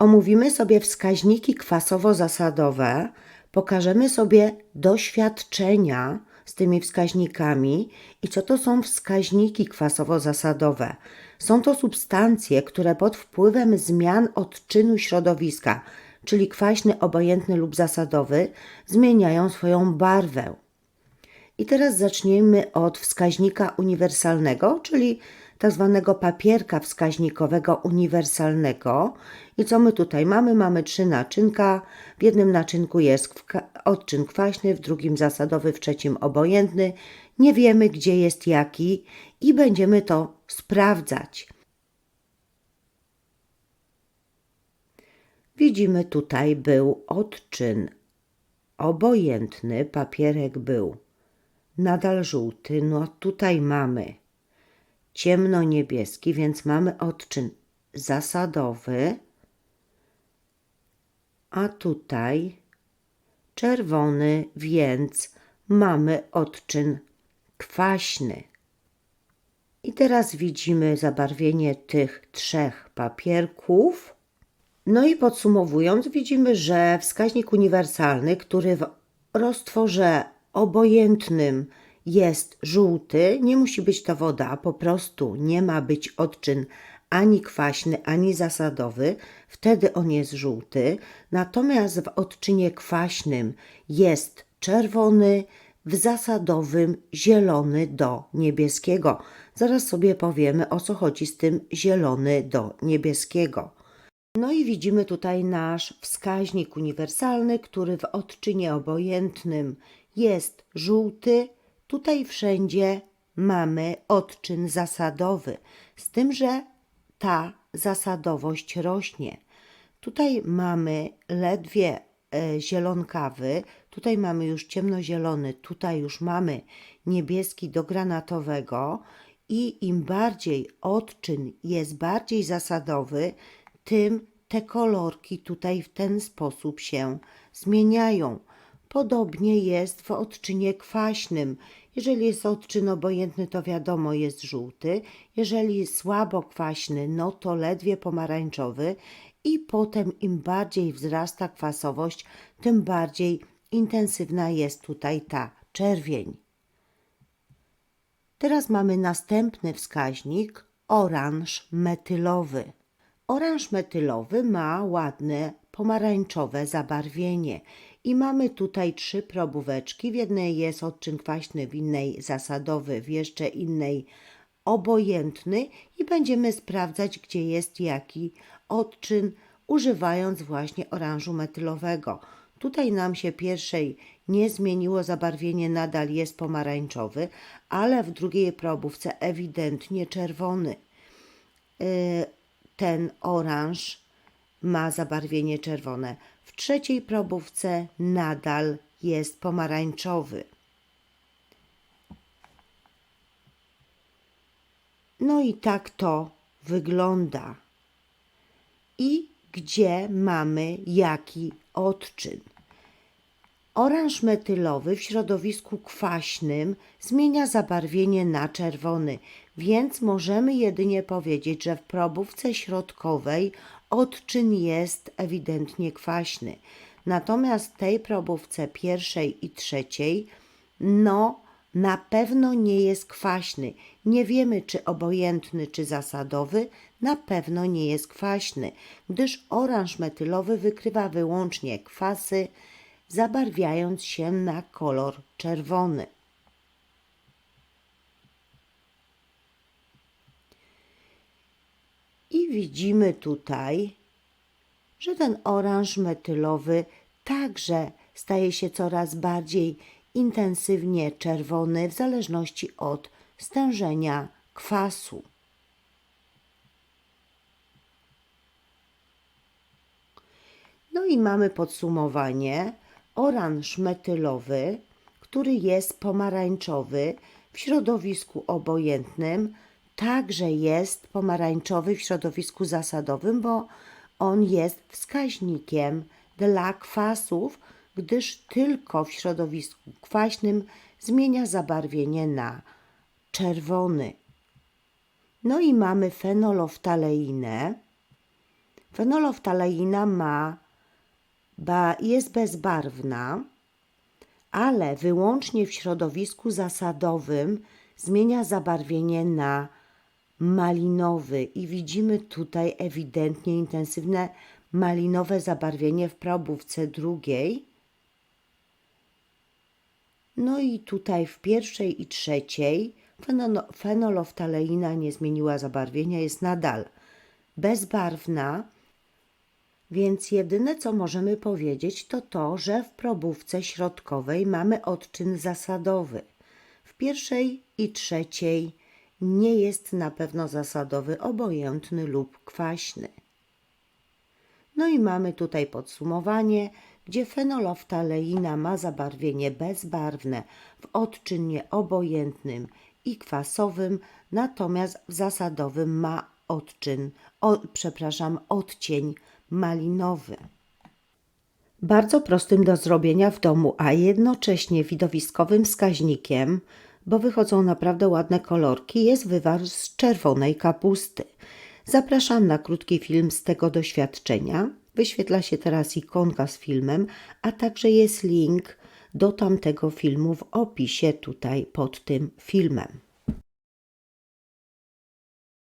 Omówimy sobie wskaźniki kwasowo-zasadowe, pokażemy sobie doświadczenia z tymi wskaźnikami i co to są wskaźniki kwasowo-zasadowe. Są to substancje, które pod wpływem zmian odczynu środowiska, czyli kwaśny, obojętny lub zasadowy, zmieniają swoją barwę. I teraz zaczniemy od wskaźnika uniwersalnego, czyli tak zwanego papierka wskaźnikowego uniwersalnego. I co my tutaj mamy? Mamy trzy naczynka. W jednym naczynku jest odczyn kwaśny, w drugim zasadowy, w trzecim obojętny. Nie wiemy, gdzie jest jaki i będziemy to sprawdzać. Widzimy tutaj był odczyn obojętny, papierek był nadal żółty. No tutaj mamy ciemno-niebieski, więc mamy odczyn zasadowy, a tutaj czerwony, więc mamy odczyn kwaśny. I teraz widzimy zabarwienie tych trzech papierków. No i podsumowując, widzimy, że wskaźnik uniwersalny, który w roztworze obojętnym jest żółty, nie musi być to woda, po prostu nie ma być odczyn ani kwaśny, ani zasadowy, wtedy on jest żółty. Natomiast w odczynie kwaśnym jest czerwony, w zasadowym zielony do niebieskiego. Zaraz sobie powiemy o co chodzi z tym zielony do niebieskiego. No i widzimy tutaj nasz wskaźnik uniwersalny, który w odczynie obojętnym jest żółty. Tutaj wszędzie mamy odczyn zasadowy, z tym, że ta zasadowość rośnie. Tutaj mamy ledwie e, zielonkawy, tutaj mamy już ciemnozielony, tutaj już mamy niebieski do granatowego i im bardziej odczyn jest bardziej zasadowy, tym te kolorki tutaj w ten sposób się zmieniają. Podobnie jest w odczynie kwaśnym. Jeżeli jest odczyn obojętny, to wiadomo jest żółty. Jeżeli słabo kwaśny, no to ledwie pomarańczowy. I potem im bardziej wzrasta kwasowość, tym bardziej intensywna jest tutaj ta czerwień. Teraz mamy następny wskaźnik oranż metylowy. Oranż metylowy ma ładne pomarańczowe zabarwienie i mamy tutaj trzy probóweczki. W jednej jest odczyn kwaśny, w innej zasadowy, w jeszcze innej obojętny i będziemy sprawdzać, gdzie jest jaki odczyn, używając właśnie oranżu metylowego. Tutaj nam się pierwszej nie zmieniło zabarwienie, nadal jest pomarańczowy, ale w drugiej probówce ewidentnie czerwony. Yy, ten oranż ma zabarwienie czerwone. W trzeciej probówce nadal jest pomarańczowy. No i tak to wygląda. I gdzie mamy jaki odczyn? Oranż metylowy w środowisku kwaśnym zmienia zabarwienie na czerwony, więc możemy jedynie powiedzieć, że w probówce środkowej odczyn jest ewidentnie kwaśny. Natomiast tej probówce pierwszej i trzeciej, no na pewno nie jest kwaśny. Nie wiemy, czy obojętny, czy zasadowy, na pewno nie jest kwaśny, gdyż oranż metylowy wykrywa wyłącznie kwasy, zabarwiając się na kolor czerwony. Widzimy tutaj, że ten oranż metylowy także staje się coraz bardziej intensywnie czerwony w zależności od stężenia kwasu. No i mamy podsumowanie. Oranż metylowy, który jest pomarańczowy w środowisku obojętnym, także jest pomarańczowy w środowisku zasadowym, bo on jest wskaźnikiem dla kwasów, gdyż tylko w środowisku kwaśnym zmienia zabarwienie na czerwony. No i mamy fenoloftaleinę. Fenoloftaleina ma, ba, jest bezbarwna, ale wyłącznie w środowisku zasadowym zmienia zabarwienie na malinowy i widzimy tutaj ewidentnie intensywne malinowe zabarwienie w probówce drugiej. No i tutaj w pierwszej i trzeciej fenoloftaleina nie zmieniła zabarwienia, jest nadal bezbarwna, więc jedyne co możemy powiedzieć to to, że w probówce środkowej mamy odczyn zasadowy. W pierwszej i trzeciej nie jest na pewno zasadowy, obojętny lub kwaśny. No i mamy tutaj podsumowanie, gdzie fenoloftaleina ma zabarwienie bezbarwne w odczynie obojętnym i kwasowym, natomiast w zasadowym ma odczyn, o, przepraszam, odcień malinowy. Bardzo prostym do zrobienia w domu, a jednocześnie widowiskowym wskaźnikiem, bo wychodzą naprawdę ładne kolorki, jest wywar z czerwonej kapusty. Zapraszam na krótki film z tego doświadczenia. Wyświetla się teraz ikonka z filmem, a także jest link do tamtego filmu w opisie tutaj pod tym filmem.